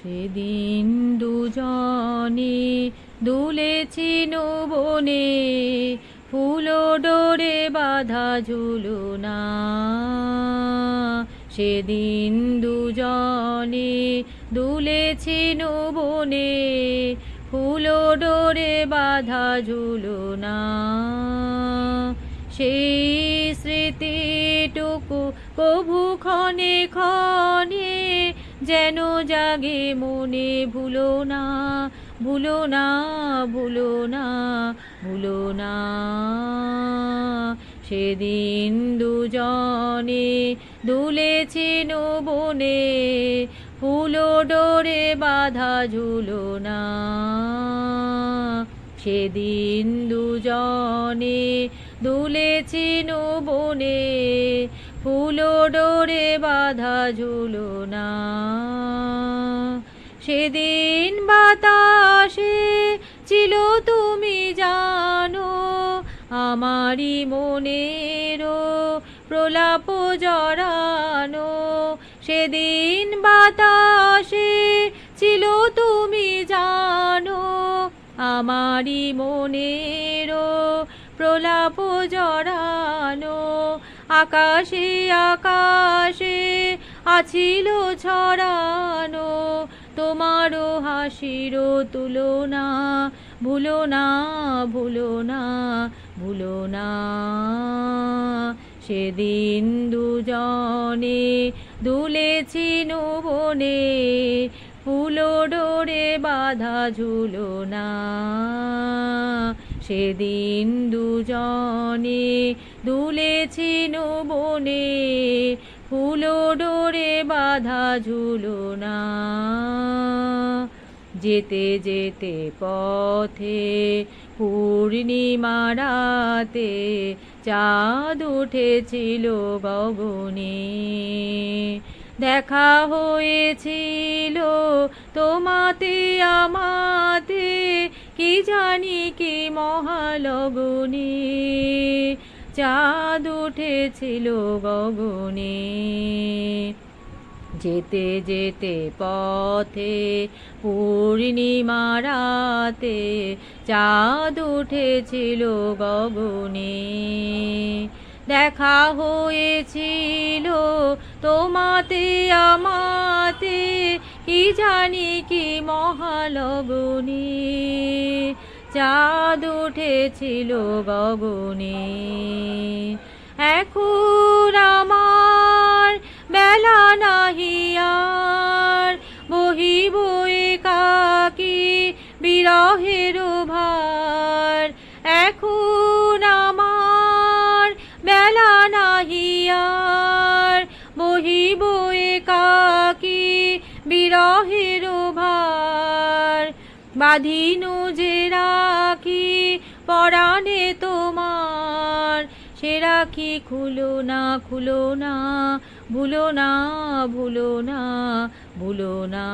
সেদিন দুজনে দুলেছি বনে ফুলো ডোরে বাধা ঝুলুনা সেদিন দুজনে দুলেছি বনে ফুলো ডোরে বাধা ঝুলুনা সেই স্মৃতিটুকু কভু ক্ষণে ক্ষণে যেন জাগে মনে, ভুলো না ভুলো না ভুলো না ভুলো না। সেদিন দুজনে দুলেছি বনে ফুলো ডোরে বাধা ঝুলো না। সেদিন দুজনে দুলেছি বনে ফুলো ডোরে বাধা ঝুলো না। সেদিন বাতাসে ছিল তুমি জানো, আমারই মনেরও প্রলাপ জড়ানো। সেদিন বাতাসে ছিল তুমি জানো, আমারই মনেরও প্রলাপ জড়ানো। আকাশে আকাশে আছিল ছড়ানো। তোমারও হাসির তুলনা ভুলো না ভুলো না ভুলো না সেদিন দুজনে দুলেছি বনে ফুলো ডোরে বাধা ঝুলো না সেদিন দুজনে দুলেছি বনে ফুলো ডোরে বাধা ঝুলো না। যেতে যেতে পথে পূর্ণিমা রাতে চাঁদ উঠেছিল গগনে। দেখা হয়েছিল তোমাতে, আমাতে কি জানি কি মহালগুনে? চাঁদ উঠেছিল গগনে। যেতে যেতে পথে পূর্ণিমা রাতে চাঁদ উঠেছিল গগনে। দেখা হয়েছিল তোমাতে, আমাতে কি জানি কি মহালগুনি? চাঁদ উঠেছিল গগনে। এখন আমার বেলা নাহিয়ার বই কাকি বিরহের বিরহের ভার। বাঁধিনু যে রাখি, পরাণে তোমার। সে রাখি খুলো না খুলো না, ভুলো না ভুলো না ভুলো না।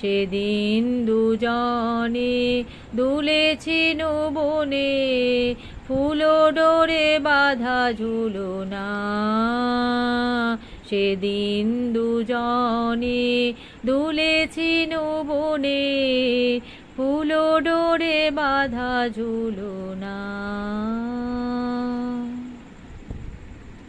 সেদিন দুজনে দুলেছি বনে ফুলো ডোরে বাধা ঝুলো না। সেদিন দুজনে দুলেছি নবনে ফুলো ডোরে বাধা ঝুলো না।